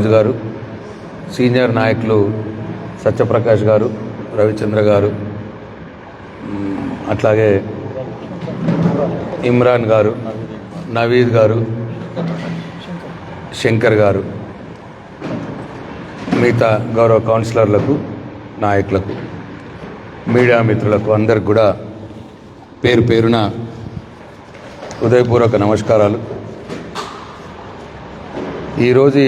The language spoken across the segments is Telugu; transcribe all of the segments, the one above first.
రాజు గారు సీనియర్ నాయకులు సత్యప్రకాష్ గారు రవిచంద్ర గారు అట్లాగే ఇమ్రాన్ గారు నవీద్ గారు శంకర్ గారు మిగతా గౌరవ కౌన్సిలర్లకు నాయకులకు మీడియా మిత్రులకు అందరికి కూడా పేరు పేరున హృదయపూర్వక నమస్కారాలు. ఈరోజు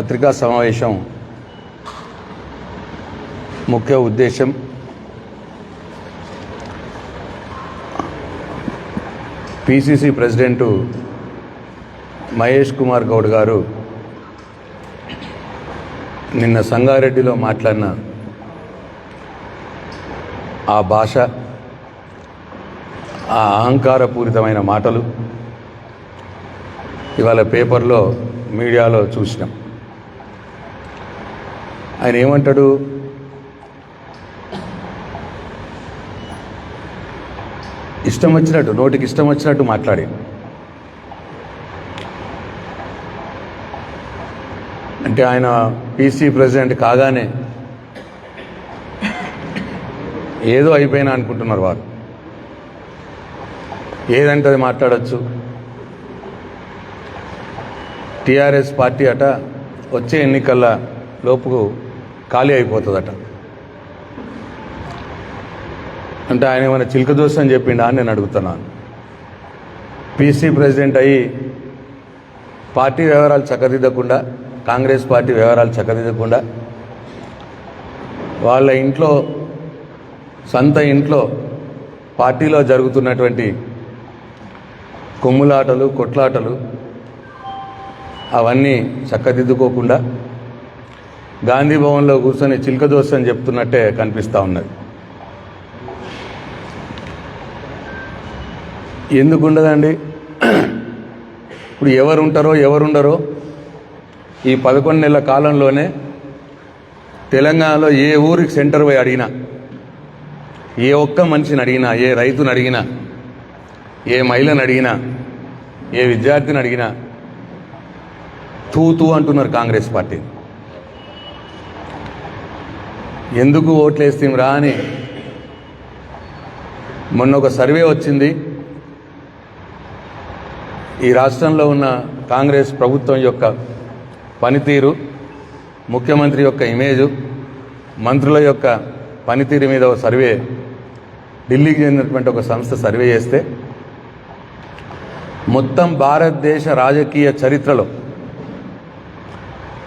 పత్రికా సమావేశం ముఖ్య ఉద్దేశం. పిసిసి ప్రెసిడెంటు మహేష్ కుమార్ గౌడ్ గారు నిన్న సంగారెడ్డిలో మాట్లాడిన ఆ భాష ఆ అహంకారపూరితమైన మాటలు ఇవాళ పేపర్లో మీడియాలో చూసినాం. ఆయన ఏమంటాడు? ఇష్టం వచ్చినట్టు నోటికి ఇష్టం వచ్చినట్టు మాట్లాడి. అంటే ఆయన పీసీ ప్రెసిడెంట్ కాగానే ఏదో అయిపోయినా అనుకుంటున్నారు వారు. ఏదంటే అది మాట్లాడచ్చు. టీఆర్ఎస్ పార్టీ అట వచ్చే ఎన్నికల లోపుకు ఖాళీ అయిపోతుందట. అంటే ఆయన ఏమైనా చిలుక దోశ అని చెప్పిండా అని నేను అడుగుతున్నాను పీసీ ప్రెసిడెంట్ అయ్యి పార్టీ వ్యవహారాలు చక్కదిద్దకుండా కాంగ్రెస్ పార్టీ వ్యవహారాలు చక్కదిద్దకుండా వాళ్ళ ఇంట్లో సొంత ఇంట్లో పార్టీలో జరుగుతున్నటువంటి కొమ్ములాటలు కొట్లాటలు అవన్నీ చక్కదిద్దుకోకుండా గాంధీ భవన్లో కూర్చొని చిల్కదోశ అని చెప్తున్నట్టే కనిపిస్తూ ఉన్నది. ఎందుకు ఉండదండి? ఇప్పుడు ఎవరు ఉంటారో ఎవరు ఈ పదకొండు నెలల కాలంలోనే తెలంగాణలో ఏ ఊరికి సెంటర్ పోయి అడిగినా ఏ ఒక్క మనిషిని అడిగినా ఏ రైతుని అడిగినా ఏ మహిళను అడిగినా ఏ విద్యార్థిని అడిగినా తూ తూ అంటున్నారు కాంగ్రెస్ పార్టీ. ఎందుకు ఓట్లేస్తాం రా అని. మొన్న ఒక సర్వే వచ్చింది. ఈ రాష్ట్రంలో ఉన్న కాంగ్రెస్ ప్రభుత్వం యొక్క పనితీరు ముఖ్యమంత్రి యొక్క ఇమేజు మంత్రుల యొక్క పనితీరు మీద ఒక సర్వే ఢిల్లీకి చెందినటువంటి ఒక సంస్థ సర్వే చేస్తే మొత్తం భారతదేశ రాజకీయ చరిత్రలో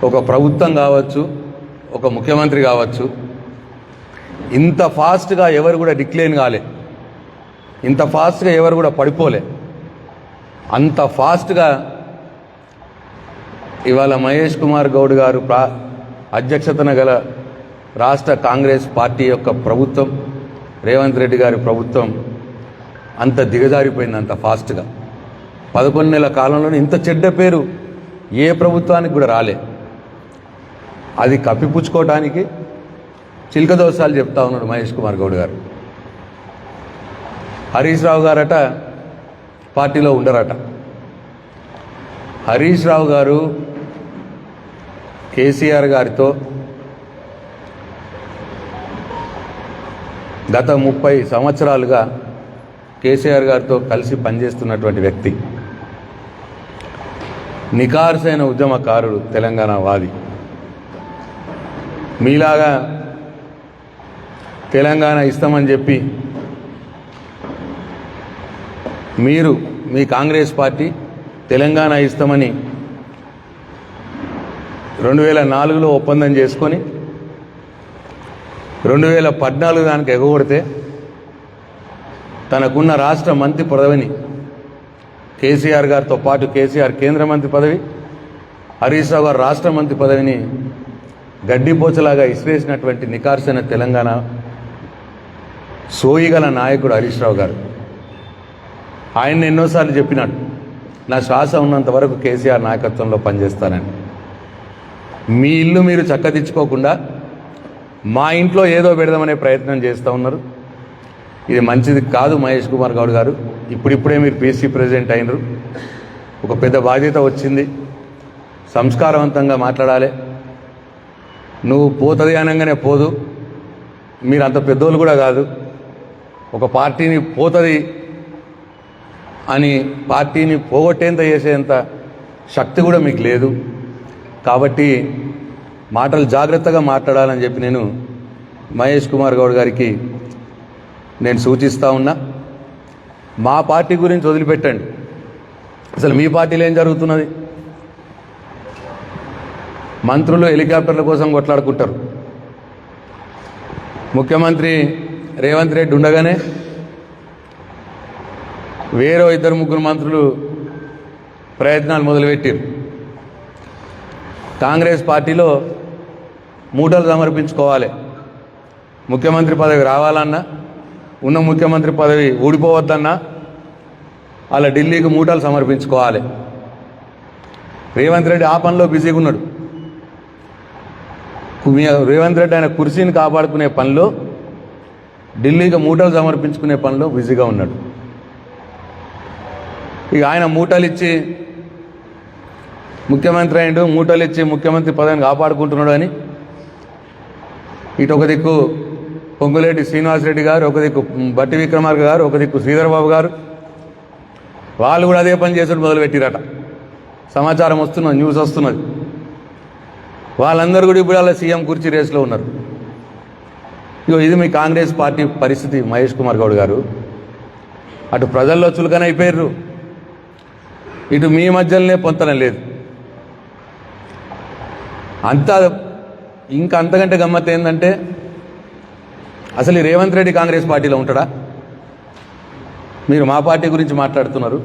ఒక ప్రభుత్వం కావచ్చు ఒక ముఖ్యమంత్రి కావచ్చు ఇంత ఫాస్ట్గా ఎవరు కూడా డిక్లైన్ కాలే. ఇంత ఫాస్ట్గా ఎవరు కూడా పడిపోలే. అంత ఫాస్ట్గా ఇవాళ మహేష్ కుమార్ గౌడ్ గారు ప్రా అధ్యక్షతన గల రాష్ట్ర కాంగ్రెస్ పార్టీ యొక్క ప్రభుత్వం రేవంత్ రెడ్డి గారి ప్రభుత్వం అంత దిగజారిపోయింది అంత ఫాస్ట్గా. పదకొండు నెలల కాలంలోనే ఇంత చెడ్డ పేరు ఏ ప్రభుత్వానికి కూడా రాలే. అది కప్పిపుచ్చుకోవడానికి చిలక దోషాలు చెప్తా ఉన్నాడు మహేష్ కుమార్ గౌడ్ గారు. హరీష్ రావు గారట పార్టీలో ఉండరట. హరీష్ రావు గారు కేసీఆర్ గారితో గత ముప్పై సంవత్సరాలుగా కేసీఆర్ గారితో కలిసి పనిచేస్తున్నటువంటి వ్యక్తి. నికార్సైన ఉద్యమకారుడు తెలంగాణ వాది. మీలాగా తెలంగాణ ఇస్తామని చెప్పి మీరు మీ కాంగ్రెస్ పార్టీ తెలంగాణ ఇస్తామని రెండు వేల నాలుగులో ఒప్పందం చేసుకొని రెండు వేల పద్నాలుగు దానికి ఎగగొడితే తనకున్న రాష్ట్ర మంత్రి పదవిని కేసీఆర్ గారితో పాటు కేసీఆర్ కేంద్ర మంత్రి పదవి హరీష్ రావు గారు రాష్ట్ర మంత్రి పదవిని గడ్డిపోచలాగా ఇసిరేసినటువంటి నికార్సైన తెలంగాణ సోయిగల నాయకుడు హరీష్ రావు గారు. ఆయన ఎన్నోసార్లు చెప్పినాడు నా శ్వాస ఉన్నంత వరకు కేసీఆర్ నాయకత్వంలో పనిచేస్తానని. మీ ఇల్లు మీరు చక్కదిచ్చుకోకుండా మా ఇంట్లో ఏదో పెడదామనే ప్రయత్నం చేస్తూ ఉన్నారు. ఇది మంచిది కాదు మహేష్ కుమార్ గౌడ్ గారు. ఇప్పుడిప్పుడే మీరు పీసీ ప్రెసిడెంట్ అయినరు. ఒక పెద్ద బాధ్యత వచ్చింది. సంస్కారవంతంగా మాట్లాడాలి. నువ్వు పోతుంది అనగానే పోదు. మీరు అంత పెద్దోళ్ళు కూడా కాదు. ఒక పార్టీని పోతుంది అని పార్టీని పోగొట్టేంత చేసేంత శక్తి కూడా మీకు లేదు. కాబట్టి మాటలు జాగ్రత్తగా మాట్లాడాలని చెప్పి నేను మహేష్ కుమార్ గౌడ్ గారికి నేను సూచిస్తూ ఉన్నా. మా పార్టీ గురించి వదిలిపెట్టండి. అసలు మీ పార్టీలో ఏం జరుగుతున్నది? మంత్రులు హెలికాప్టర్ల కోసం కొట్లాడుకుంటారు. ముఖ్యమంత్రి రేవంత్ రెడ్డి ఉండగానే వేరే ఇద్దరు ముగ్గురు మంత్రులు ప్రయత్నాలు మొదలుపెట్టారు. కాంగ్రెస్ పార్టీలో మూటలు సమర్పించుకోవాలి. ముఖ్యమంత్రి పదవి రావాలన్నా ఉన్న ముఖ్యమంత్రి పదవి ఊడిపోవద్దన్నా అలా ఢిల్లీకి మూటలు సమర్పించుకోవాలి. రేవంత్ రెడ్డి ఆ పనిలో బిజీగా ఉన్నాడు. మీ రేవంత్ రెడ్డి ఆయన కుర్చీని కాపాడుకునే పనిలో ఢిల్లీకి మూటలు సమర్పించుకునే పనిలో బిజీగా ఉన్నాడు. ఇక ఆయన మూటలు ఇచ్చి ముఖ్యమంత్రి అయిండు మూటలు ఇచ్చి ముఖ్యమంత్రి పదవిని కాపాడుకుంటున్నాడు అని ఇటు ఒక దిక్కు పొంగులేటి శ్రీనివాసరెడ్డి గారు ఒక దిక్కు బట్టి విక్రమార్క గారు ఒక దిక్కు శ్రీధరబాబు గారు వాళ్ళు కూడా అదే పని చేసుడు మొదలుపెట్టిరట. సమాచారం వస్తున్నది న్యూస్ వస్తున్నది. వాళ్ళందరూ కూడా ఇప్పుడు అలా సీఎం కుర్చీ రేసులో ఉన్నారు. ఇగో ఇది మీ కాంగ్రెస్ పార్టీ పరిస్థితి మహేష్ కుమార్ గౌడ్ గారు. అటు ప్రజల్లో చులకన అయిపోయారు ఇటు మీ మధ్యలోనే పొంతనం లేదు. అంతా ఇంకా అంతకంటే గమ్మత్ ఏంటంటే అసలు ఈ రేవంత్ రెడ్డి కాంగ్రెస్ పార్టీలో ఉంటాడా? మీరు మా పార్టీ గురించి మాట్లాడుతున్నారు.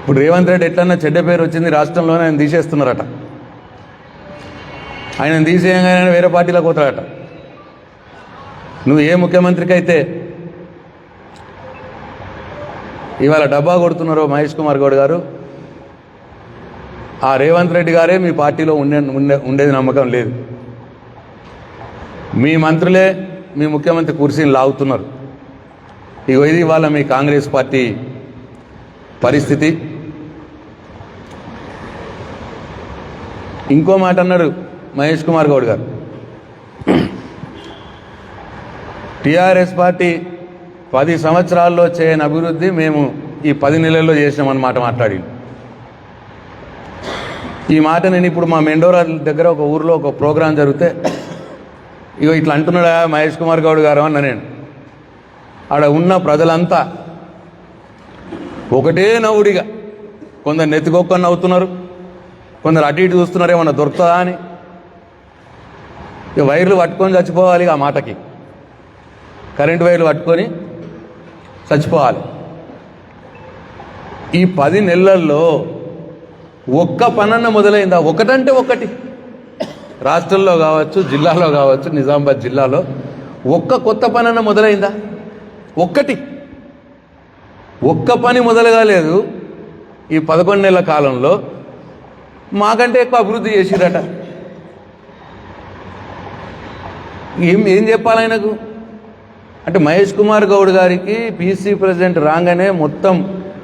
ఇప్పుడు రేవంత్ రెడ్డి ఎట్లన్నా చెడ్డ పేరు వచ్చింది రాష్ట్రంలోనే ఆయన తీసేస్తున్నారట. ఆయన తీసేయంగానే వేరే పార్టీలో పోతాడట. నువ్వు ఏ ముఖ్యమంత్రికి అయితే ఇవాళ డబ్బా కొడుతున్నారో మహేష్ కుమార్ గౌడ్ గారు ఆ రేవంత్ రెడ్డి గారే మీ పార్టీలో ఉండే ఉండే ఉండేది నమ్మకం లేదు. మీ మంత్రులే మీ ముఖ్యమంత్రి కుర్చీని లాగుతున్నారు. ఇగో ఇది ఇవాళ మీ కాంగ్రెస్ పార్టీ పరిస్థితి. ఇంకో మాట అన్నారు మహేష్ కుమార్ గౌడ్ గారు. టీఆర్ఎస్ పార్టీ పది సంవత్సరాల్లో చేయని అభివృద్ధి మేము ఈ పది నెలల్లో చేసినామన్నమాట మాట్లాడి ఈ మాట నేను ఇప్పుడు మా మెండోరా దగ్గర ఒక ఊర్లో ఒక ప్రోగ్రాం జరిగితే ఇగో ఇట్లా అంటున్నాడా మహేష్ కుమార్ గౌడ్ గారు అన్న నేను. ఆడ ఉన్న ప్రజలంతా ఒకటే నవ్వుడిగా కొందరు నెత్తికొక్కని నవ్వుతున్నారు కొందరు అటు ఇటు చూస్తున్నారు ఏమన్నా దొరుకుతుందా అని. ఇక వైర్లు పట్టుకొని చచ్చిపోవాలి ఆ మాటకి. కరెంటు వైర్లు పట్టుకొని చచ్చిపోవాలి. ఈ పది నెలల్లో ఒక్క పనన్న మొదలైందా? ఒకటంటే ఒకటి. రాష్ట్రంలో కావచ్చు జిల్లాలో కావచ్చు నిజామాబాద్ జిల్లాలో ఒక్క కొత్త పనన్న మొదలైందా? ఒక్కటి. ఒక్క పని మొదలు కాలేదు ఈ పదకొండు నెలల కాలంలో. మాకంటే ఎక్కువ అభివృద్ధి చేసిరట. ఏం ఏం చెప్పాలి ఆయనకు? అంటే మహేష్ కుమార్ గౌడ్ గారికి పీసీ ప్రెసిడెంట్ రాగానే మొత్తం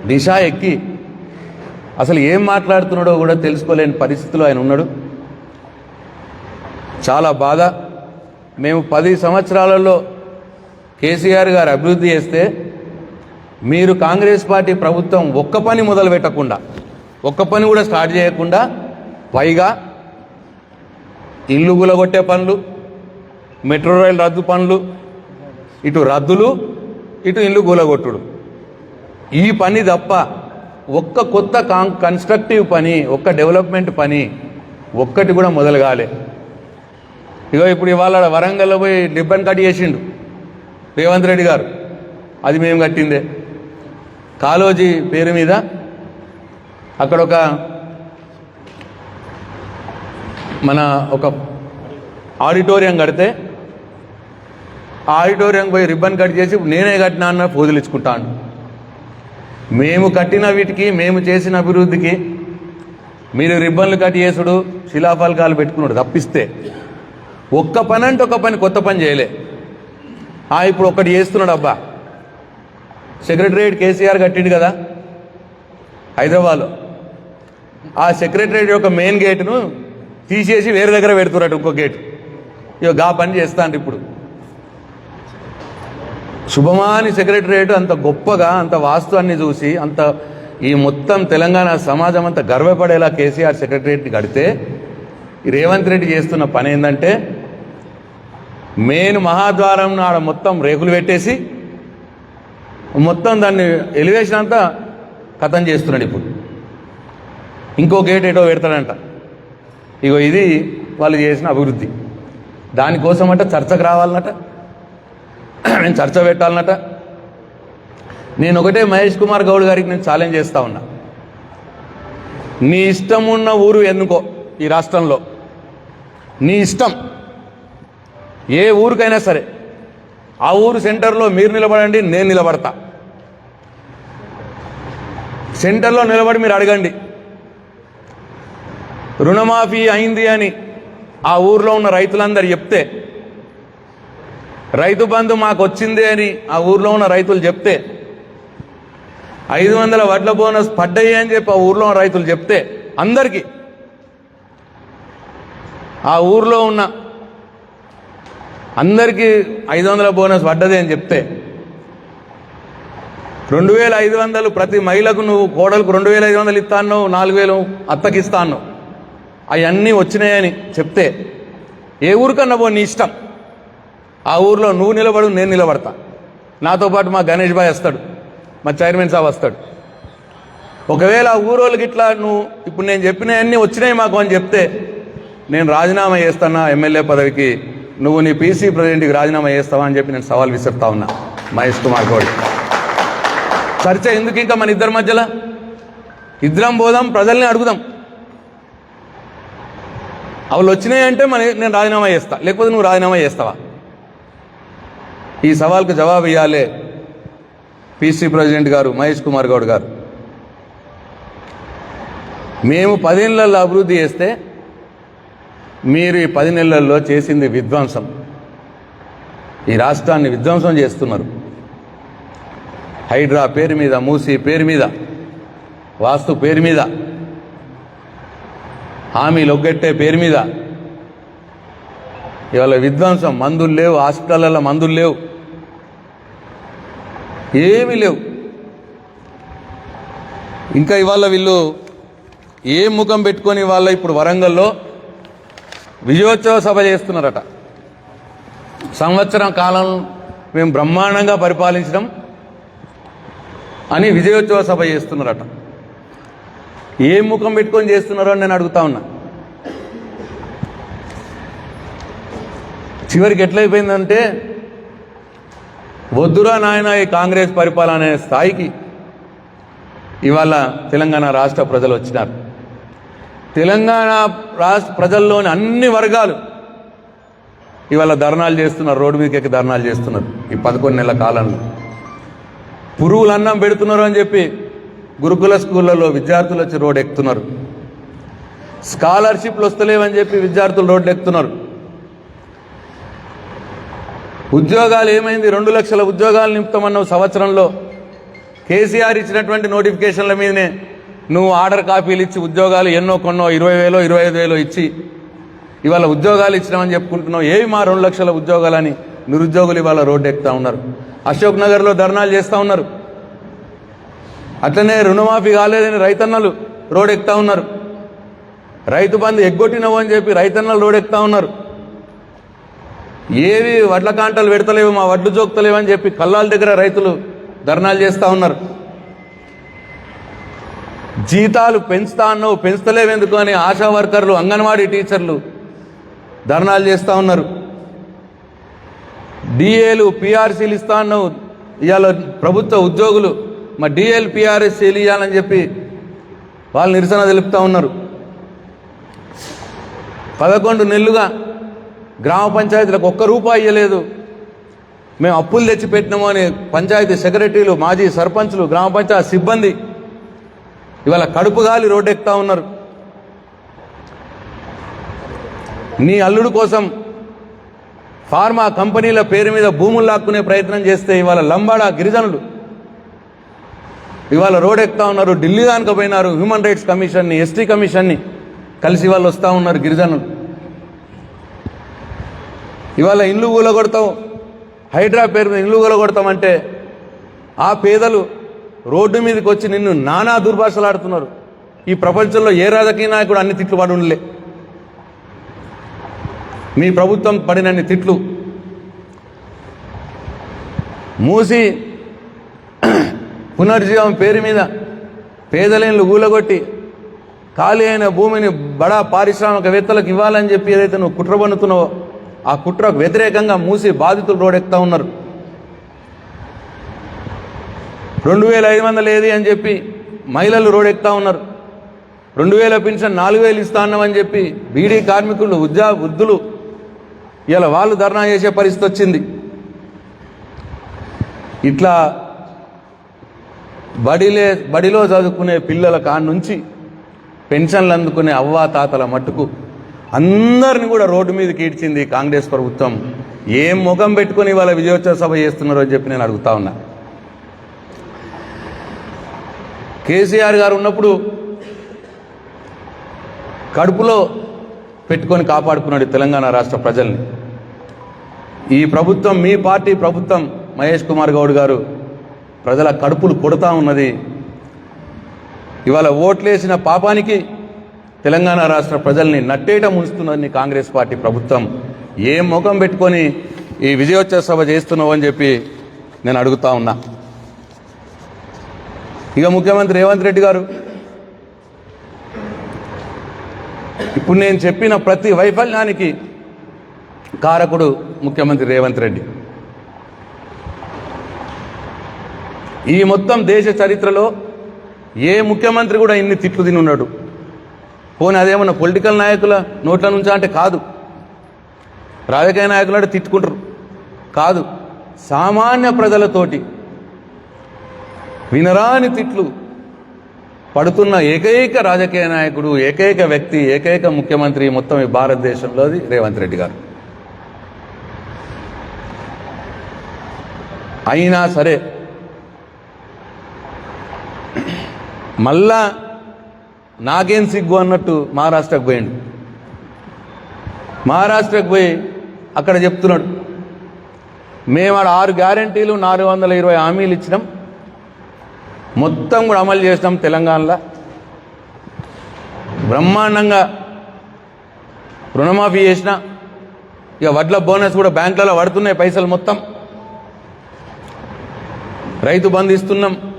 దిశ ఎక్కి అసలు ఏం మాట్లాడుతున్నాడో కూడా తెలుసుకోలేని పరిస్థితిలో ఆయన ఉన్నాడు. చాలా బాధ. మేము పది సంవత్సరాలలో కేసీఆర్ గారు అభివృద్ధి చేస్తే మీరు కాంగ్రెస్ పార్టీ ప్రభుత్వం ఒక్క పని మొదలు పెట్టకుండా ఒక్క పని కూడా స్టార్ట్ చేయకుండా పైగా ఇల్లు గులగొట్టే పనులు మెట్రో రైలు రద్దు పనులు ఇటు రద్దులు ఇటు ఇల్లు కూలగొట్టుడు ఈ పని తప్ప ఒక్క కొత్త కాన్ కన్స్ట్రక్టివ్ పని ఒక్క డెవలప్మెంట్ పని ఒక్కటి కూడా మొదలు కాలే. ఇగో ఇప్పుడు ఇవాళ వరంగల్లో పోయి రిబ్బన్ కట్ చేసిండు రేవంత్ రెడ్డి గారు. అది మేము కట్టిందే. కాలోజీ పేరు మీద అక్కడ ఒక మన ఒక ఆడిటోరియం కడితే ఆడిటోరియం పోయి రిబ్బన్ కట్ చేసి నేనే కట్టినా అన్న పోజులు ఇచ్చుకుంటాను మేము కట్టిన వీటికి మేము చేసిన అభివృద్ధికి మీరు రిబ్బన్లు కట్ చేసుడు శిలాఫలకాలు పెట్టుకున్నాడు తప్పిస్తే ఒక్క పని అంటే ఒక పని కొత్త పని చేయలే. ఆ ఇప్పుడు ఒక్కటి చేస్తున్నాడు అబ్బా. సెక్రటరేట్ కేసీఆర్ కట్టిండు కదా హైదరాబాద్లో ఆ సెక్రటరేట్ యొక్క మెయిన్ గేటును తీసేసి వేరే దగ్గర పెడుతున్నట్టు ఇంకో గేట్. ఇక గా పని చేస్తాను ఇప్పుడు. శుభమాని సెక్రటరేట్ అంత గొప్పగా అంత వాస్తవాన్ని చూసి అంత ఈ మొత్తం తెలంగాణ సమాజం అంతా గర్వపడేలా కేసీఆర్ సెక్రటరేట్ని కడితే రేవంత్ రెడ్డి చేస్తున్న పని ఏంటంటే మెయిన్ మహాద్వారం ఆడ మొత్తం రేకులు పెట్టేసి మొత్తం దాన్ని ఎలివేషన్ అంతా కథం చేస్తున్నాడు ఇప్పుడు. ఇంకో గేట్ ఏటో పెడతాడంట. ఇగో ఇది వాళ్ళు చేసిన అభివృద్ధి. దానికోసం అంటే చర్చకు రావాలన్నట. నేను చర్చ పెట్టాలన్నట. నేను ఒకటే మహేష్ కుమార్ గౌడ్ గారికి నేను ఛాలెంజ్ చేస్తా ఉన్నా. నీ ఇష్టం ఉన్న ఊరు ఎన్నుకో ఈ రాష్ట్రంలో? నీ ఇష్టం. ఏ ఊరికైనా సరే. ఆ ఊరు సెంటర్లో మీరు నిలబడండి నేను నిలబడతా. సెంటర్లో నిలబడి మీరు అడగండి. రుణమాఫీ అయింది అని ఆ ఊర్లో ఉన్న రైతులందరు చెప్తే రైతు బంధు మాకు వచ్చింది అని ఆ ఊర్లో ఉన్న రైతులు చెప్తే ఐదు వందల వడ్ల బోనస్ పడ్డాయి అని చెప్పి ఆ ఊర్లో ఉన్న రైతులు చెప్తే అందరికీ ఆ ఊర్లో ఉన్న అందరికీ ఐదు వందల బోనస్ పడ్డది అని చెప్తే రెండు వేల ఐదు వందలు ప్రతి మహిళకు నువ్వు కోడలకు రెండు వేల ఐదు వందలు ఇస్తాను నాలుగు వేలు అత్తకి ఇస్తాను అవన్నీ వచ్చినాయని చెప్తే ఏ ఊరికన్నా పో నీ ఇష్టం. ఆ ఊర్లో నువ్వు నిలబడు నేను నిలబడతా. నాతో పాటు మా గణేష్ బాయ్ వస్తాడు మా చైర్మన్ సాబ్ వస్తాడు. ఒకవేళ ఆ ఊరోళ్ళకి ఇట్లా నువ్వు ఇప్పుడు నేను చెప్పినవన్నీ వచ్చినాయి మాకు అని చెప్తే నేను రాజీనామా చేస్తానా ఎమ్మెల్యే పదవికి? నువ్వు నీ పీసీ ప్రెసిడెంట్కి రాజీనామా చేస్తావా అని చెప్పి నేను సవాల్ విసురుతా ఉన్నా. మహేష్ కుమార్ గౌడ్. చర్చ ఎందుకు ఇంకా మన ఇద్దరి మధ్యలో? ఇద్దరం పోదాం ప్రజల్ని అడుగుదాం. వాళ్ళు వచ్చినాయంటే మన నేను రాజీనామా చేస్తా. లేకపోతే నువ్వు రాజీనామా చేస్తావా? ఈ సవాల్కు జవాబు ఇవ్వాలి పీసీ ప్రెసిడెంట్ గారు మహేష్ కుమార్ గౌడ్ గారు. మేము పది నెలల్లో అభివృద్ధి చేస్తే మీరు ఈ పది నెలల్లో చేసింది విధ్వంసం. ఈ రాష్ట్రాన్ని విధ్వంసం చేస్తున్నారు. హైడ్రా పేరు మీద మూసి పేరు మీద వాస్తు పేరు మీద హామీలు ఒగ్గట్టే పేరు మీద. ఇవాళ విధ్వంసం మందులు లేవు హాస్పిటల్లో మందులు లేవు. ఏమీ లేవు. ఇంకా ఇవాళ వీళ్ళు ఏ ముఖం పెట్టుకొని వాళ్ళ ఇప్పుడు వరంగల్లో విజయోత్సవ సభ చేస్తున్నారట. సంవత్సరం కాలం మేము బ్రహ్మాండంగా పరిపాలించడం అని విజయోత్సవ సభ చేస్తున్నారట. ఏ ముఖం పెట్టుకొని చేస్తున్నారో అని నేను అడుగుతా ఉన్నా. చివరికి ఎట్లయిపోయిందంటే వద్దురా నాయన ఈ కాంగ్రెస్ పరిపాలన అనే స్థాయికి. ఇవాళ తెలంగాణ రాష్ట్ర ప్రజలు వచ్చినారు. తెలంగాణ రాష్ట్ర ప్రజల్లోని అన్ని వర్గాలు ఇవాళ ధర్నాలు చేస్తున్నారు రోడ్డు మీదకి ఎక్కి ధర్నాలు చేస్తున్నారు ఈ పదకొండు నెలల కాలంలో. పురుగులు అన్నం పెడుతున్నారు అని చెప్పి గురుకుల స్కూళ్ళలో విద్యార్థులు వచ్చి రోడ్డు ఎక్కుతున్నారు. స్కాలర్షిప్లు వస్తలేవని చెప్పి విద్యార్థులు రోడ్లు ఎక్కుతున్నారు. ఉద్యోగాలు ఏమైంది? రెండు లక్షల ఉద్యోగాలు నింపుతామన్న సంవత్సరంలో. కేసీఆర్ ఇచ్చినటువంటి నోటిఫికేషన్ల మీదనే నువ్వు ఆర్డర్ కాపీలు ఇచ్చి ఉద్యోగాలు ఎన్నో కొన్నో ఇరవై వేలో ఇరవై ఐదు వేలో ఇచ్చి ఇవాళ ఉద్యోగాలు ఇచ్చినామని చెప్పుకుంటున్నావు. ఏవి మా రెండు లక్షల ఉద్యోగాలని నిరుద్యోగులు ఇవాళ రోడ్డు ఎక్కుతా ఉన్నారు. అశోక్ నగర్లో ధర్నాలు చేస్తూ ఉన్నారు. అట్లనే రుణమాఫీ కాలేదని రైతన్నలు రోడ్ ఎక్కుతా ఉన్నారు. రైతు బంధు ఎగ్గొట్టినవు అని చెప్పి రైతన్నలు రోడ్ ఎక్కుతా ఉన్నారు. ఏవి వడ్ల కాంటలు పెడతలేవు మా వడ్లు జోక్తలేవు అని చెప్పి కల్లాల దగ్గర రైతులు ధర్నాలు చేస్తూ ఉన్నారు. జీతాలు పెంచుతా అన్నావు పెంచుతలేవెందుకు అని ఆశా వర్కర్లు అంగన్వాడీ టీచర్లు ధర్నాలు చేస్తూ ఉన్నారు. డిఏలు పిఆర్సీలు ఇస్తా అన్నావు ఇవాళ ప్రభుత్వ ఉద్యోగులు మా డిఎల్ పిఆర్ఎస్సీలు ఇవ్వాలని చెప్పి వాళ్ళు నిరసన తెలుపుతూ ఉన్నారు. పదకొండు నెలలుగా గ్రామ పంచాయతీలకు ఒక్క రూపాయి ఇవ్వలేదు మేము అప్పులు తెచ్చిపెట్టినాము అని పంచాయతీ సెక్రటరీలు మాజీ సర్పంచ్లు గ్రామ పంచాయతీ సిబ్బంది ఇవాళ కడుపు గాలి రోడ్డెక్కుతా ఉన్నారు. నీ అల్లుడు కోసం ఫార్మా కంపెనీల పేరు మీద భూములు లాక్కునే ప్రయత్నం చేస్తే ఇవాళ లంబాడా గిరిజనులు ఇవాళ రోడ్ ఎక్కుతా ఉన్నారు. ఢిల్లీ దానికి పోయినారు. హ్యూమన్ రైట్స్ కమిషన్ని ఎస్టీ కమిషన్ని కలిసి వాళ్ళు వస్తూ ఉన్నారు గిరిజనులు. ఇవాళ ఇండ్లు కూలగొడతాం హైడ్రా పేరు మీద ఇల్లు కూలగొడతామంటే ఆ పేదలు రోడ్డు మీదకి వచ్చి నిన్ను నానా దుర్భాషలు ఆడుతున్నారు ఈ ప్రపంచంలో ఏ రాజకీయ నాయకుడు అన్ని తిట్లు పడి ఉండలే? మీ ప్రభుత్వం పడినన్ని తిట్లు మూసి పునర్జీవం పేరు మీద పేదలేళ్ళు ఊలగొట్టి ఖాళీ అయిన భూమిని బడా పారిశ్రామికవేత్తలకు ఇవ్వాలని చెప్పి ఏదైతే నువ్వు కుట్ర పన్నుతున్నావో ఆ కుట్రకు వ్యతిరేకంగా మూసి బాధితులు రోడెక్కుతా ఉన్నారు. రెండు వేల ఐదు వందలు ఏది అని చెప్పి మహిళలు రోడెక్కుతా ఉన్నారు. రెండు వేల పెన్షన్ నాలుగు వేలు ఇస్తా అన్నామని చెప్పి బీడీ కార్మికులు ఉద్యా వృద్ధులు ఇలా వాళ్ళు ధర్నా చేసే పరిస్థితి వచ్చింది. ఇట్లా బడిలే బడిలో చదువుకునే పిల్లల కాడ నుంచి పెన్షన్లు అందుకునే అవ్వా తాతల మట్టుకు అందరిని కూడా రోడ్డు మీదకి ఈడ్చింది కాంగ్రెస్ ప్రభుత్వం. ఏం ముఖం పెట్టుకుని వాళ్ళ విజయోత్సవ సభ చేస్తున్నారో అని చెప్పి నేను అడుగుతా ఉన్నా. కేసీఆర్ గారు ఉన్నప్పుడు కడుపులో పెట్టుకొని కాపాడుకున్నాడు తెలంగాణ రాష్ట్ర ప్రజల్ని. ఈ ప్రభుత్వం మీ పార్టీ ప్రభుత్వం మహేష్ కుమార్ గౌడ్ గారు ప్రజల కడుపులు కొడతా ఉన్నది. ఇవాళ ఓట్లేసిన పాపానికి తెలంగాణ రాష్ట్ర ప్రజల్ని నట్టేట ముంచుతున్నది కాంగ్రెస్ పార్టీ ప్రభుత్వం. ఏ ముఖం పెట్టుకొని ఈ విజయోత్సవ సభ చేస్తున్నావు అని చెప్పి నేను అడుగుతా ఉన్నా. ఇక ముఖ్యమంత్రి రేవంత్ రెడ్డి గారు ఇప్పుడు నేను చెప్పిన ప్రతి వైఫల్యానికి కారకుడు ముఖ్యమంత్రి రేవంత్ రెడ్డి. ఈ మొత్తం దేశ చరిత్రలో ఏ ముఖ్యమంత్రి కూడా ఇన్ని తిట్లు తిని ఉన్నాడు పోనీ అదేమన్నా పొలిటికల్ నాయకుల నోట్ల నుంచా అంటే కాదు. రాజకీయ నాయకులు అంటే తిట్టుకుంటారు. కాదు. సామాన్య ప్రజలతోటి వినరాని తిట్లు పడుతున్న ఏకైక రాజకీయ నాయకుడు ఏకైక వ్యక్తి ఏకైక ముఖ్యమంత్రి మొత్తం ఈ భారతదేశంలోది రేవంత్ రెడ్డి గారు. అయినా సరే మళ్ళా నాకేం సిగ్గు అన్నట్టు మహారాష్ట్రకు పోయిండు. మహారాష్ట్రకు పోయి అక్కడ చెప్తున్నాడు మేము ఆడ ఆరు గ్యారంటీలు నాలుగు వందల ఇరవై హామీలు ఇచ్చినాం. మొత్తం కూడా అమలు చేసినాం తెలంగాణలో. బ్రహ్మాండంగా రుణమాఫీ చేసిన ఇక వడ్ల బోనస్ కూడా బ్యాంకులలో పడుతున్నాయి పైసలు మొత్తం. రైతు బంధు ఇస్తున్నాం.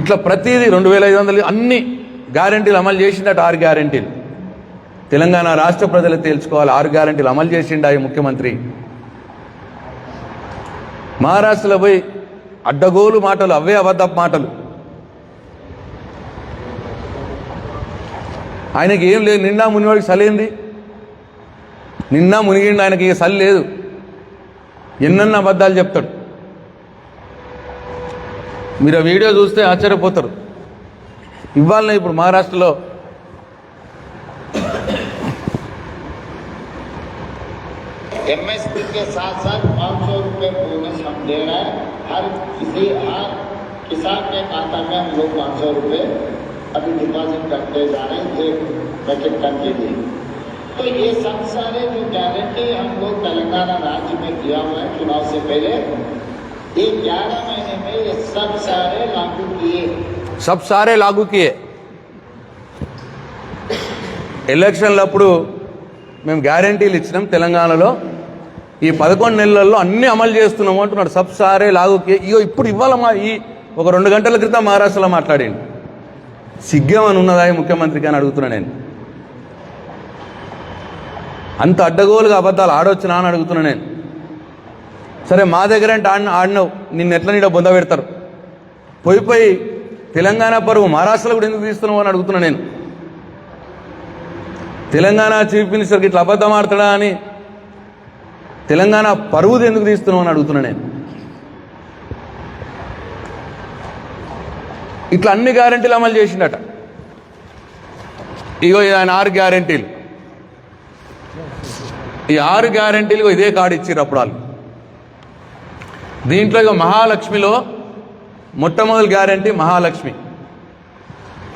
ఇట్లా ప్రతిదీ రెండు వేల ఐదు వందలు అన్ని గ్యారంటీలు అమలు చేసిండట ఆరు గ్యారంటీలు. తెలంగాణ రాష్ట్ర ప్రజలు తేల్చుకోవాలి ఆరు గ్యారంటీలు అమలు చేసిండు ఆయన ముఖ్యమంత్రి. మహారాష్ట్రలో పోయి అడ్డగోలు మాటలు అవే అబద్ధ మాటలు. ఆయనకి ఏం లేదు నిండా మునివాడికి సలేంది నిన్న మునిగిండి ఆయనకి ఇక సలి లేదు. ఎన్నన్న అబద్ధాలు చెప్తాడు. మీరు ఆ వీడియో చూస్తే ఆశ్చర్యపోతారు ఇవాళ ఇప్పుడు మహారాష్ట్రలో एमएसपी के साथ साथ पाँच सौ रुपये बोनस हम दे रहे हैं हर किसी हर किसान के खाता में हम लोग पाँच सौ रुपये अभी डिपॉजिट करते जा रहे हैं एक पैकेट टन के लिए तो ये सब सारे जो गारंटी हम लोग तेलंगाना राज्य में दिया हुआ है चुनाव से पहले ये ग्यारह महीने में ये सब सारे लागू किए సబ్ సారే లాగు కియే ఎలక్షన్లప్పుడు మేము గ్యారంటీలు ఇచ్చినాం తెలంగాణలో ఈ పదకొండు నెలల్లో అన్ని అమలు చేస్తున్నాము అంటున్నాడు సబ్ సారే లాగు కియే ఇగో ఇప్పుడు ఇవ్వాల మా ఈ ఒక రెండు గంటల క్రితం మహారాష్ట్రలో మాట్లాడిండు సిగ్గేమని ఉన్నదా ఈ ముఖ్యమంత్రికి అని అడుగుతున్నా నేను అంత అడ్డగోలుగా అబద్ధాలు ఆడొచ్చినా అని అడుగుతున్నా నేను సరే మా దగ్గర అంటే ఆడిన ఆడినావు. నిన్ను ఎట్లా నీడ బొంద పెడతారు? పోయి పోయి తెలంగాణ పరువు మహారాష్ట్రలో కూడా ఎందుకు తీస్తున్నావు అని అడుగుతున్నా నేను. తెలంగాణ చీఫ్ మినిస్టర్కి ఇట్లా అబద్ధం ఆడతాడా అని తెలంగాణ పరువుది ఎందుకు తీస్తున్నావు అని అడుగుతున్నా నేను. ఇట్లా అన్ని గ్యారంటీలు అమలు చేసిండట. ఇగో ఆయన ఆరు గ్యారంటీలు. ఈ ఆరు గ్యారంటీలు ఇదే కార్డు ఇచ్చారు అప్పుడు వాళ్ళు. దీంట్లో ఇక మహాలక్ష్మిలో మొట్టమొదటి గ్యారంటీ మహాలక్ష్మి.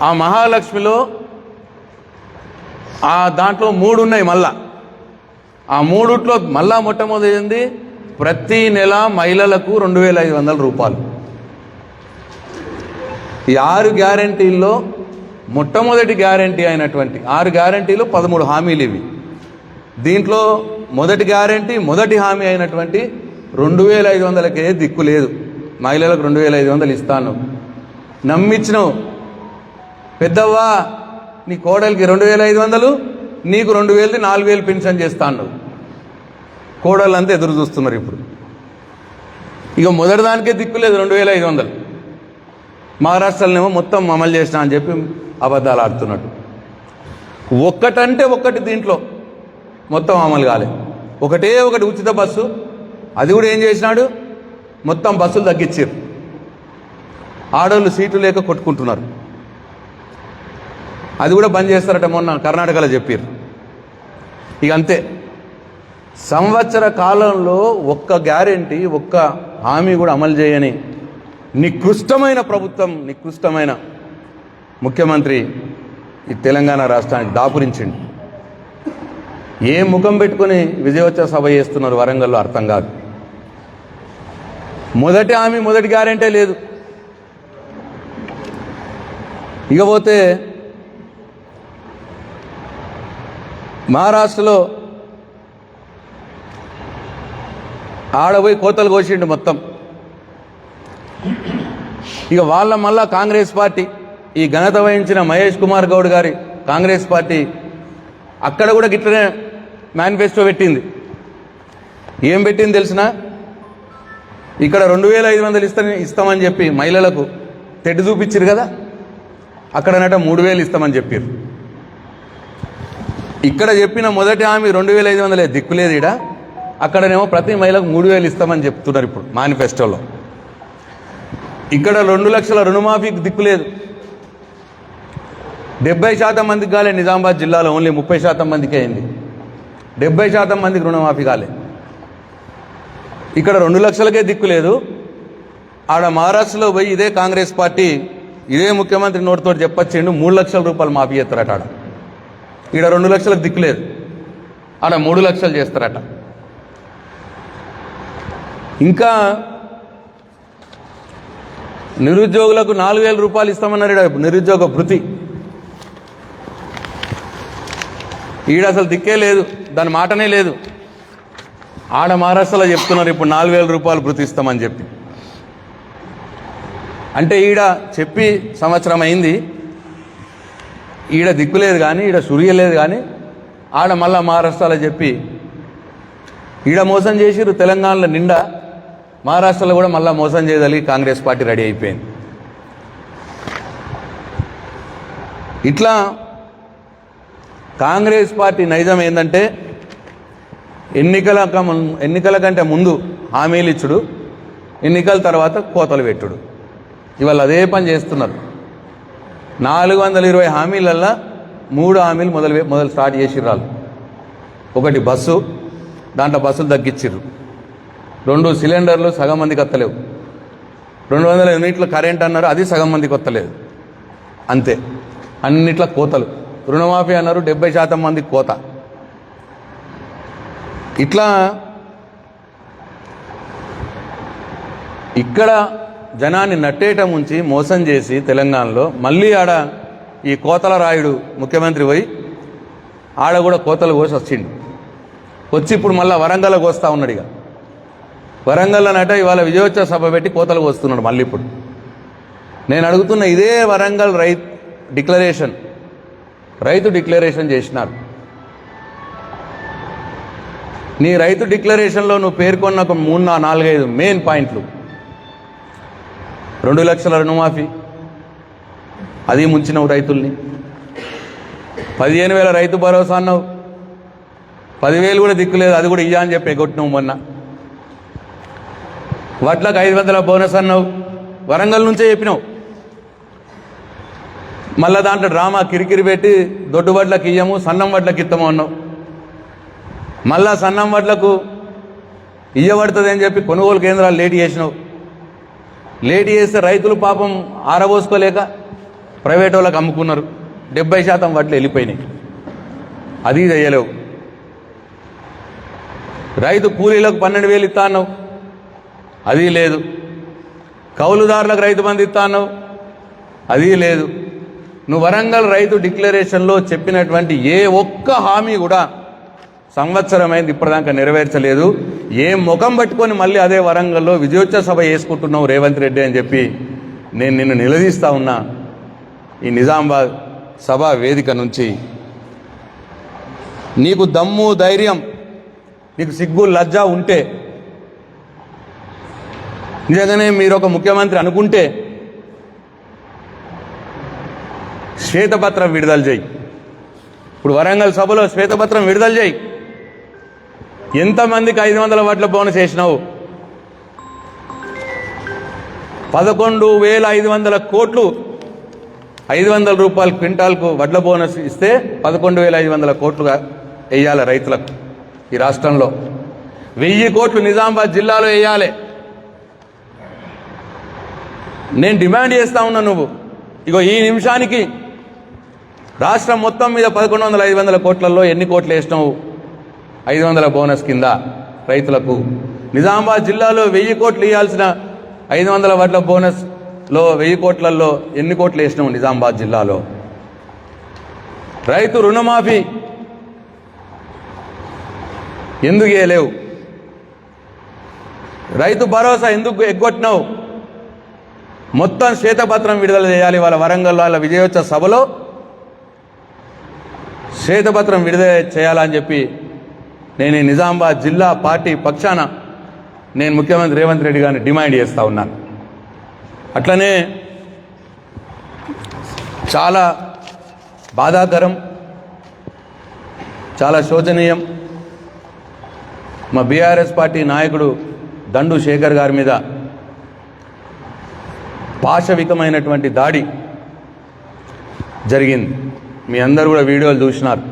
ఆ మహాలక్ష్మిలో ఆ దాంట్లో మూడు ఉన్నాయి మళ్ళా. ఆ మూడుట్లో మళ్ళా మొట్టమొదటిది ప్రతి నెల మహిళలకు రెండు వేల ఐదు వందల రూపాయలు. ఈ ఆరు గ్యారంటీల్లో మొట్టమొదటి గ్యారంటీ అయినటువంటి ఆరు గ్యారంటీలు పదమూడు హామీలు ఇవి. దీంట్లో మొదటి గ్యారంటీ మొదటి హామీ అయినటువంటి రెండు వేల ఐదు వందలకే దిక్కు లేదు. మహిళలకు రెండు వేల ఐదు వందలు ఇస్తాను. నమ్మించినవు పెద్దవ్వా నీ కోడలికి రెండు వేల ఐదు వందలు నీకు రెండు వేలది నాలుగు వేలు పెన్షన్ చేస్తాను. కోడళ్ళు అంతా ఎదురు చూస్తున్నారు ఇప్పుడు. ఇక మొదటి దానికే దిక్కు లేదు రెండు వేల ఐదు వందలు. మహారాష్ట్రలోనేమో మొత్తం అమలు చేసిన అని చెప్పి అబద్ధాలు ఆడుతున్నట్టు. ఒక్కటంటే ఒక్కటి దీంట్లో మొత్తం అమలు కాలేదు ఒకటే ఒకటి ఉచిత బస్సు అది కూడా ఏం చేసినాడు? మొత్తం బస్సులు తగ్గించారు ఆడోళ్ళు సీట్లు లేక కొట్టుకుంటున్నారు. అది కూడా బంద్ చేస్తారట మొన్న కర్ణాటకలో చెప్పారు ఇక అంతే. సంవత్సర కాలంలో ఒక్క గ్యారెంటీ ఒక్క హామీ కూడా అమలు చేయని నికృష్టమైన ప్రభుత్వం నికృష్టమైన ముఖ్యమంత్రి ఈ తెలంగాణ రాష్ట్రానికి దాపురించిండు. ఏ ముఖం పెట్టుకొని విజయోత్సవ సభ చేస్తున్నారు వరంగల్లో అర్థం కాదు. మొదటి హామీ మొదటి గ్యారెంటీ లేదు. ఇకపోతే మహారాష్ట్రలో ఆడపోయి కోతలు కోసిండు మొత్తం. ఇక వాళ్ళ మళ్ళా కాంగ్రెస్ పార్టీ ఈ ఘనత వహించిన మహేష్ కుమార్ గౌడ్ గారి కాంగ్రెస్ పార్టీ అక్కడ కూడా గిట్లనే మేనిఫెస్టో పెట్టింది. ఏం పెట్టింది తెలిసినా ఇక్కడ రెండు వేల ఐదు వందలు ఇస్తా ఇస్తామని చెప్పి మహిళలకు తెడ్డు చూపించారు కదా? అక్కడనట మూడు వేలు ఇస్తామని చెప్పారు ఇక్కడ చెప్పిన మొదటి హామీ రెండు వేల ఐదు వందలే దిక్కులేదు ఇడ అక్కడనేమో ప్రతి మహిళకు మూడు వేలు ఇస్తామని చెప్తున్నారు ఇప్పుడు మేనిఫెస్టోలో. ఇక్కడ రెండు లక్షల రుణమాఫీకి దిక్కులేదు. డెబ్బై శాతం మందికి కాలే నిజామాబాద్ జిల్లాలో ఓన్లీ ముప్పై శాతం మందికి అయింది. డెబ్బై శాతం మందికి రుణమాఫీ కాలేదు ఇక్కడ రెండు లక్షలకే దిక్కు లేదు. ఆడ మహారాష్ట్రలో పోయి ఇదే కాంగ్రెస్ పార్టీ ఇదే ముఖ్యమంత్రి నోటితో చెప్పచ్చిండు మూడు లక్షల రూపాయలు మాఫీ చేస్తారట ఆడ. ఈడ రెండు లక్షలకు దిక్కు లేదు. ఆడ మూడు లక్షలు చేస్తారట. ఇంకా నిరుద్యోగులకు నాలుగు వేల రూపాయలు ఇస్తామన్నారు ఈడ నిరుద్యోగ భృతి. ఈడ అసలు దిక్కే లేదు. దాని మాటనే లేదు. ఆడ మహారాష్ట్రలో చెప్తున్నారు ఇప్పుడు నాలుగు వేల రూపాయలు భృతి చెప్పి. అంటే ఈడ చెప్పి సంవత్సరం అయింది ఈడ దిక్కులేదు కానీ ఈడ సురియలేదు కానీ ఆడ మళ్ళా మహారాష్ట్రలో చెప్పి ఈడ మోసం చేసిరు తెలంగాణలో నిండా మహారాష్ట్రలో కూడా మళ్ళా మోసం చేయగలిగి కాంగ్రెస్ పార్టీ రెడీ అయిపోయింది. ఇట్లా కాంగ్రెస్ పార్టీ నైజం ఏంటంటే ఎన్నికల ఎన్నికల కంటే ముందు హామీలు ఇచ్చుడు ఎన్నికల తర్వాత కోతలు పెట్టుడు. ఇవాళ అదే పని చేస్తున్నారు. నాలుగు వందల ఇరవై హామీలల్లో మూడు హామీలు మొదలు మొదలు స్టార్ట్ చేసిర్రాలు వాళ్ళు. ఒకటి బస్సు దాంట్లో బస్సులు తగ్గించిర్రు రెండు సిలిండర్లు సగం మందికి వస్తలేవు రెండు వందల యూనిట్ల కరెంట్ అన్నారు అది సగం మందికి వస్తలేదు అంతే. అన్నిట్ల కోతలు. రుణమాఫీ అన్నారు డెబ్బై శాతం మంది కోత. ఇట్లా ఇక్కడ జనాన్ని నట్టేయటం ఉంచి మోసం చేసి తెలంగాణలో మళ్ళీ ఆడ ఈ కోతల రాయుడు ముఖ్యమంత్రి పోయి ఆడ కూడా కోతలు కోసి వచ్చిండు. వచ్చి ఇప్పుడు మళ్ళీ వరంగల్ కోస్తా ఉన్నాడు ఇక. వరంగల్ నట ఇవాళ విజయోత్సవ సభ పెట్టి కోతలు కోస్తున్నాడు మళ్ళీ ఇప్పుడు. నేను అడుగుతున్న ఇదే వరంగల్ రైతు డిక్లరేషన్. రైతు డిక్లరేషన్ చేసినారు. నీ రైతు డిక్లరేషన్లో నువ్వు పేర్కొన్న ఒక మూడు నాలుగైదు మెయిన్ పాయింట్లు. రెండు లక్షల రుణమాఫీ. అది ముంచినవు రైతుల్ని. పదిహేను వేల రైతు భరోసా అన్నావు. పదివేలు కూడా దిక్కులేదు అది కూడా ఇయ్యా అని చెప్పి ఎగొట్టినావు మొన్న. వడ్లకు ఐదు వందల బోనస్ అన్నావు. వరంగల్ నుంచే చెప్పినావు. మళ్ళా దాంట్లో డ్రామా కిరికిరి పెట్టి దొడ్డు వడ్లకు ఇయ్యము సన్నం వడ్లకి ఇస్తాము అన్నావు. మళ్ళా సన్నం వడ్లకు ఇయ్యబడుతుంది అని చెప్పి కొనుగోలు కేంద్రాలు లేట్ చేసినావు. లేట్ చేస్తే రైతులు పాపం ఆరబోసుకోలేక ప్రైవేట్ వాళ్ళకి అమ్ముకున్నారు. డెబ్బై శాతం వడ్లు వెళ్ళిపోయినాయి. అది చేయలేవు. రైతు కూలీలకు పన్నెండు వేలు ఇస్తా అన్నావు. అది లేదు. కౌలుదారులకు రైతు మంది ఇస్తా అన్నావు. అది లేదు. నువ్వు వరంగల్ రైతు డిక్లరేషన్లో చెప్పినటువంటి ఏ ఒక్క హామీ కూడా సంవత్సరమైంది ఇప్పటిదాకా నెరవేర్చలేదు. ఏ ముఖం పట్టుకొని మళ్ళీ అదే వరంగల్లో విజయోత్సవ సభ చేసుకుంటున్నావు రేవంత్ రెడ్డి అని చెప్పి నేను నిన్ను నిలదీస్తా ఉన్నా. ఈ నిజామాబాద్ సభ వేదిక నుంచి నీకు దమ్ము ధైర్యం నీకు సిగ్గు లజ్జ ఉంటే నిజంగానే మీరు ఒక ముఖ్యమంత్రి అనుకుంటే శ్వేతపత్రం విడుదల చేయి. ఇప్పుడు వరంగల్ సభలో శ్వేతపత్రం విడుదల చేయి. ఎంతమందికి ఐదు వందల వాట్ల బోనస్ వేసినావు? పదకొండు వేల ఐదు వందల కోట్లు ఐదు వందల రూపాయల క్వింటాల్కు వడ్ల బోనస్ ఇస్తే పదకొండు వేల ఐదు వందల కోట్లుగా వేయాలి రైతులకు ఈ రాష్ట్రంలో. వెయ్యి కోట్లు నిజామాబాద్ జిల్లాలో వేయాలి. నేను డిమాండ్ చేస్తా ఉన్నా నువ్వు. ఇగో ఈ నిమిషానికి రాష్ట్రం మొత్తం మీద పదకొండు వందల ఐదు వందల కోట్లలో ఎన్ని కోట్లు వేసినావు? ఐదు వందల బోనస్ కింద రైతులకు. నిజామాబాద్ జిల్లాలో వెయ్యి కోట్లు ఇవ్వాల్సిన ఐదు వందల వడ్ల బోనస్లో వెయ్యి కోట్లలో ఎన్ని కోట్లు వేసినాము నిజామాబాద్ జిల్లాలో? రైతు రుణమాఫీ ఎందుకు వేయలేవు రైతు భరోసా ఎందుకు ఎగ్గొట్టినావు? మొత్తం శ్వేతపత్రం విడుదల చేయాలి వాళ్ళ వరంగల్ వాళ్ళ విజయోత్సవ సభలో. శ్వేతపత్రం విడుదల చేయాలని చెప్పి నేను నిజామాబాద్ జిల్లా పార్టీ పక్షాన నేను ముఖ్యమంత్రి రేవంత్ రెడ్డి గారిని డిమాండ్ చేస్తూ ఉన్నాను. అట్లనే చాలా బాధాకరం చాలా శోచనీయం. మా బీఆర్ఎస్ పార్టీ నాయకుడు దండు శేఖర్ గారి మీద పాశవికమైనటువంటి దాడి జరిగింది. మీ అందరూ కూడా వీడియోలు చూసినారు.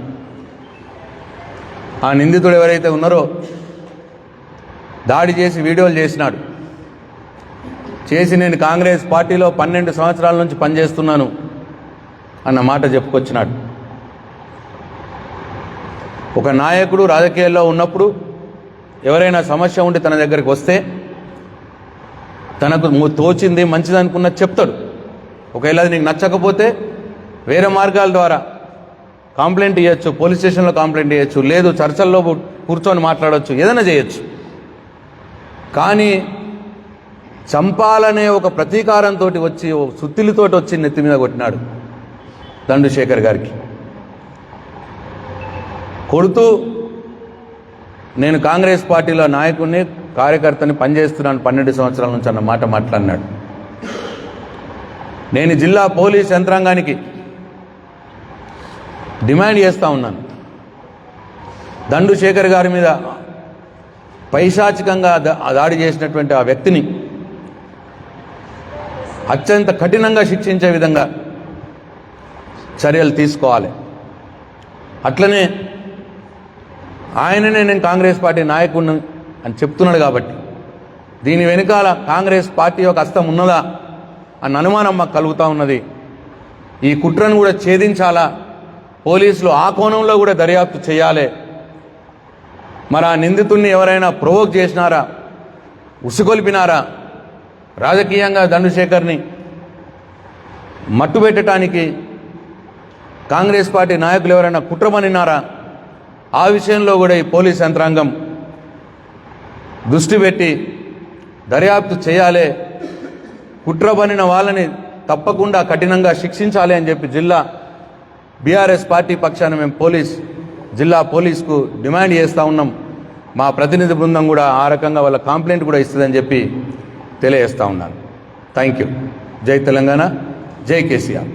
ఆ నిందితుడు ఎవరైతే ఉన్నారో దాడి చేసి వీడియోలు చేసినాడు. చేసి నేను కాంగ్రెస్ పార్టీలో పన్నెండు సంవత్సరాల నుంచి పనిచేస్తున్నాను అన్న మాట చెప్పుకొచ్చినాడు. ఒక నాయకుడు రాజకీయాల్లో ఉన్నప్పుడు ఎవరైనా సమస్య ఉండి తన దగ్గరికి వస్తే తనకు తోచింది మంచిది అనుకున్నది చెప్తాడు. ఒకవేళ అది నీకు నచ్చకపోతే వేరే మార్గాల ద్వారా కంప్లైంట్ ఇవ్వచ్చు పోలీస్ స్టేషన్లో కంప్లైంట్ ఇవ్వచ్చు లేదు చర్చల్లో కూర్చొని మాట్లాడవచ్చు ఏదైనా చేయొచ్చు. కానీ చంపాలనే ఒక ప్రతీకారంతో వచ్చి ఓ సుత్తిలితోటి వచ్చి నెత్తి మీద కొట్టినాడు దండుశేఖర్ గారికి. కొడుతూ నేను కాంగ్రెస్ పార్టీలో నాయకుడిని కార్యకర్తని పనిచేస్తున్నాను పన్నెండు సంవత్సరాల నుంచి అన్న మాట మాట్లాడినాడు. నేను జిల్లా పోలీస్ యంత్రాంగానికి డిమాండ్ చేస్తూ ఉన్నాను. దండు శేఖర్ గారి మీద పైశాచికంగా దా- దాడి చేసినటువంటి ఆ వ్యక్తిని అత్యంత కఠినంగా శిక్షించే విధంగా చర్యలు తీసుకోవాలి. అట్లనే ఆయననే నేను కాంగ్రెస్ పార్టీ నాయకుడిని అని చెప్తున్నాడు కాబట్టి దీని వెనుకాల కాంగ్రెస్ పార్టీ యొక్క హస్తం ఉన్నదా అన్న అనుమానం మాకు కలుగుతూ ఉన్నది. ఈ కుట్రను కూడా ఛేదించాలా? పోలీసులు ఆ కోణంలో కూడా దర్యాప్తు చేయాలి. మరి ఆ నిందితుడిని ఎవరైనా ప్రొవోక్ చేసినారా? ఉసుగొల్పినారా? రాజకీయంగా దండుశేఖర్ని మట్టుబెట్టడానికి కాంగ్రెస్ పార్టీ నాయకులు ఎవరైనా కుట్రమనినారా ఆ విషయంలో కూడా ఈ పోలీస్ యంత్రాంగం దృష్టి పెట్టి దర్యాప్తు చేయాలి. కుట్రబనిన వాళ్ళని తప్పకుండా కఠినంగా శిక్షించాలి అని చెప్పి జిల్లా బీఆర్ఎస్ పార్టీ పక్షాన మేము పోలీస్ జిల్లా పోలీస్కు డిమాండ్ చేస్తూ ఉన్నాం. మా ప్రతినిధి బృందం కూడా ఆ రకంగా వాళ్ళ కంప్లైంట్ కూడా ఇస్తుందని చెప్పి తెలియజేస్తూ ఉన్నాను. Thank you. జై తెలంగాణ. జై కేసీఆర్.